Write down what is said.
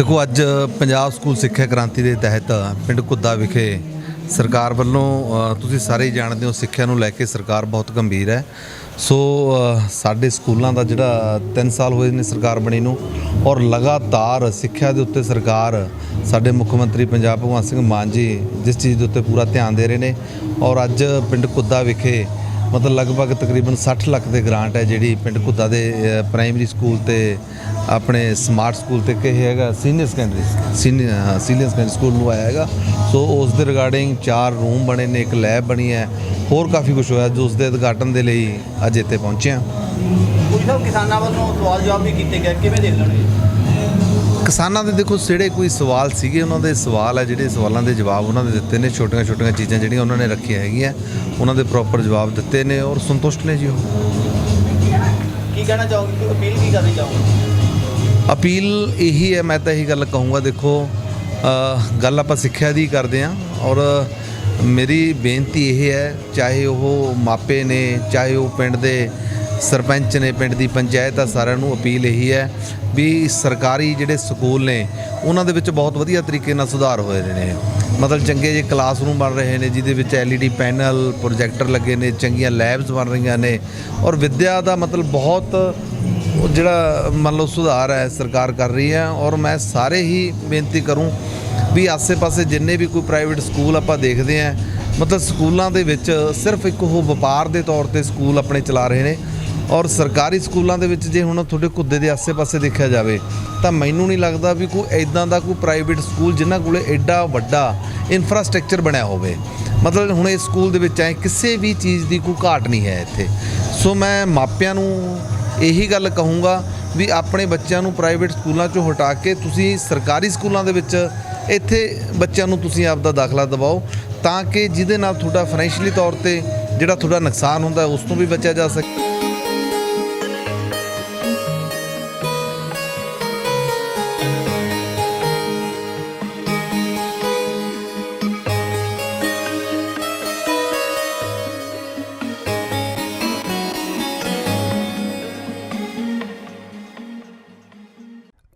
ਦੇਖੋ, ਅੱਜ ਪੰਜਾਬ ਸਕੂਲ ਸਿੱਖਿਆ ਕ੍ਰਾਂਤੀ ਦੇ ਤਹਿਤ ਪਿੰਡ ਕੁੱਦਾ ਵਿਖੇ ਸਰਕਾਰ ਵੱਲੋਂ ਤੁਸੀਂ ਸਾਰੇ ਹੀ ਜਾਣਦੇ ਹੋ, ਸਿੱਖਿਆ ਨੂੰ ਲੈ ਕੇ ਸਰਕਾਰ ਬਹੁਤ ਗੰਭੀਰ ਹੈ। ਸੋ ਸਾਡੇ ਸਕੂਲਾਂ ਦਾ ਜਿਹੜਾ 3 ਸਾਲ ਹੋਏ ਨੇ ਸਰਕਾਰ ਬਣੀ ਨੂੰ, ਔਰ ਲਗਾਤਾਰ ਸਿੱਖਿਆ ਦੇ ਉੱਤੇ ਸਰਕਾਰ, ਸਾਡੇ ਮੁੱਖ ਮੰਤਰੀ ਪੰਜਾਬ ਭਗਵੰਤ ਸਿੰਘ ਮਾਨ ਜੀ, ਜਿਸ ਚੀਜ਼ ਦੇ ਉੱਤੇ ਪੂਰਾ ਧਿਆਨ ਦੇ ਰਹੇ ਨੇ। ਔਰ ਅੱਜ ਪਿੰਡ ਕੁੱਦਾ ਵਿਖੇ ਮਤਲਬ ਲਗਭਗ ਤਕਰੀਬਨ 60 ਲੱਖ ਦੇ ਗ੍ਰਾਂਟ ਹੈ ਜਿਹੜੀ ਪਿੰਡ ਕੁੱਦਾ ਦੇ ਪ੍ਰਾਇਮਰੀ ਸਕੂਲ ਤੇ ਆਪਣੇ ਸਮਾਰਟ ਸਕੂਲ ਤੇ ਕਿ ਹੈਗਾ senior secondary senior senior secondary school ਨੂੰ ਆਇਆ ਹੈਗਾ। ਸੋ ਉਸ ਦੇ ਰਿਗਾਰਡਿੰਗ ਚਾਰ ਰੂਮ ਬਣੇ ਨੇ, ਇੱਕ ਲੈਬ ਬਣੀ ਹੈ। ਹੋਰ ਕਾਫੀ ਕੁਝ ਹੋਇਆ, ਜੋ ਉਸ ਦੇ ਉਦਘਾਟਨ ਦੇ ਲਈ ਅੱਜ ਇੱਥੇ ਪਹੁੰਚੇ ਹਾਂ। ਕੁਝ ਕਿਸਾਨਾਂ ਵੱਲੋਂ ਸਵਾਲ ਜਵਾਬ ਵੀ ਕੀਤੇ ਗਏ, ਕਿਵੇਂ ਦੇਖ ਲੈਣਗੇ ਕਿਸਾਨਾਂ ਦੇ ਦੇਖੋ ਜਿਹੜੇ ਕੋਈ ਸਵਾਲ ਸੀਗੇ ਉਹਨਾਂ ਦੇ ਸਵਾਲ ਹੈ ਜਿਹੜੇ ਸਵਾਲਾਂ ਦੇ ਜਵਾਬ ਉਹਨਾਂ ਨੇ ਦਿੱਤੇ ਨੇ ਛੋਟੀਆਂ ਛੋਟੀਆਂ ਚੀਜ਼ਾਂ ਜਿਹੜੀਆਂ ਉਹਨਾਂ ਨੇ ਰੱਖੀਆਂ ਹੈਗੀਆਂ ਉਹਨਾਂ ਦੇ ਪ੍ਰੋਪਰ ਜਵਾਬ ਦਿੱਤੇ ਨੇ ਔਰ ਸੰਤੁਸ਼ਟ ਨੇ ਜੀ ਉਹ। ਕੀ ਕਹਿਣਾ ਚਾਹੋਗੇ ਕਿ ਅਪੀਲ ਕੀ ਕਰਨੀ ਚਾਹੋਗੇ? ਅਪੀਲ ਇਹੀ ਹੈ ਮੈਂ ਤਾਂ ਇਹੀ ਗੱਲ ਕਹੂੰਗਾ ਦੇਖੋ ਗੱਲ ਆਪਾਂ ਸਿੱਖਿਆ ਦੀ ਕਰਦੇ ਹਾਂ ਔਰ ਮੇਰੀ ਬੇਨਤੀ ਇਹ ਹੈ ਚਾਹੇ ਉਹ ਮਾਪੇ ਨੇ ਚਾਹੇ ਉਹ ਪਿੰਡ ਦੇ ਸਰਪੰਚ ਨੇ ਪਿੰਡ ਦੀ ਪੰਚਾਇਤ ਆ ਸਾਰਿਆਂ ਨੂੰ ਅਪੀਲ ਇਹੀ ਹੈ ਵੀ ਸਰਕਾਰੀ ਜਿਹੜੇ ਸਕੂਲ ਨੇ, ਉਹਨਾਂ ਦੇ ਵਿੱਚ ਬਹੁਤ ਵਧੀਆ ਤਰੀਕੇ ਨਾਲ ਸੁਧਾਰ ਹੋਏ ਨੇ। ਮਤਲਬ ਚੰਗੇ ਜਿਹੇ ਕਲਾਸਰੂਮ ਬਣ ਰਹੇ ਨੇ, ਜਿਹਦੇ ਵਿੱਚ LED ਪੈਨਲ ਪ੍ਰੋਜੈਕਟਰ ਲੱਗੇ ਨੇ, ਚੰਗੀਆਂ ਲੈਬਸ ਬਣ ਰਹੀਆਂ ਨੇ ਔਰ ਵਿੱਦਿਆ ਦਾ ਮਤਲਬ ਬਹੁਤ ਜਿਹੜਾ ਮੰਨ ਲਓ ਸੁਧਾਰ ਹੈ, ਸਰਕਾਰ ਕਰ ਰਹੀ ਹੈ ਔਰ ਮੈਂ ਸਾਰੇ ਹੀ ਬੇਨਤੀ ਕਰੂੰ ਵੀ ਆਸੇ-ਪਾਸੇ ਜਿੰਨੇ ਵੀ ਕੋਈ ਪ੍ਰਾਈਵੇਟ ਸਕੂਲ ਆਪਾਂ ਦੇਖਦੇ ਹਾਂ, ਮਤਲਬ ਸਕੂਲਾਂ ਦੇ ਵਿੱਚ ਸਿਰਫ ਇੱਕ ਉਹ ਵਪਾਰ ਦੇ ਤੌਰ ਤੇ ਸਕੂਲ ਆਪਣੇ ਚਲਾ ਰਹੇ ਨੇ ਔਰ ਸਰਕਾਰੀ ਸਕੂਲਾਂ ਦੇ ਵਿੱਚ ਜੇ ਹੁਣ ਤੁਹਾਡੇ ਕੁੱਦੇ ਦੇ ਆਸੇ-ਪਾਸੇ ਦੇਖਿਆ ਜਾਵੇ, ਤਾਂ ਮੈਨੂੰ ਨਹੀਂ ਲੱਗਦਾ ਵੀ ਕੋਈ ਐਦਾਂ ਦਾ ਕੋਈ ਪ੍ਰਾਈਵੇਟ ਸਕੂਲ ਜਿਨ੍ਹਾਂ ਕੋਲੇ ਐਡਾ ਵੱਡਾ ਇਨਫਰਾਸਟ੍ਰਕਚਰ ਬਣਿਆ ਹੋਵੇ। ਮਤਲਬ ਹੁਣ ਇਸ ਸਕੂਲ ਦੇ ਵਿੱਚ ਐ ਕਿਸੇ ਵੀ ਚੀਜ਼ ਦੀ ਕੋਈ ਘਾਟ ਨਹੀਂ ਹੈ ਇੱਥੇ। ਸੋ ਮੈਂ ਮਾਪਿਆਂ ਨੂੰ ਇਹੀ ਗੱਲ ਕਹੂੰਗਾ ਵੀ ਆਪਣੇ ਬੱਚਿਆਂ ਨੂੰ ਪ੍ਰਾਈਵੇਟ ਸਕੂਲਾਂ ਚੋਂ ਹਟਾ ਕੇ ਤੁਸੀਂ ਸਰਕਾਰੀ ਸਕੂਲਾਂ ਦੇ ਵਿੱਚ ਇੱਥੇ ਬੱਚਿਆਂ ਨੂੰ ਤੁਸੀਂ ਆਪ ਦਾ ਦਾਖਲਾ ਦਿਵਾਓ, ਤਾਂ ਕਿ ਜਿਹਦੇ ਨਾਲ ਤੁਹਾਡਾ ਫਾਈਨੈਂਸ਼ੀਅਲੀ ਤੌਰ ਤੇ ਜਿਹੜਾ ਤੁਹਾਡਾ ਨੁਕਸਾਨ ਹੁੰਦਾ ਉਸ ਤੋਂ ਵੀ ਬਚਿਆ ਜਾ ਸਕੇ।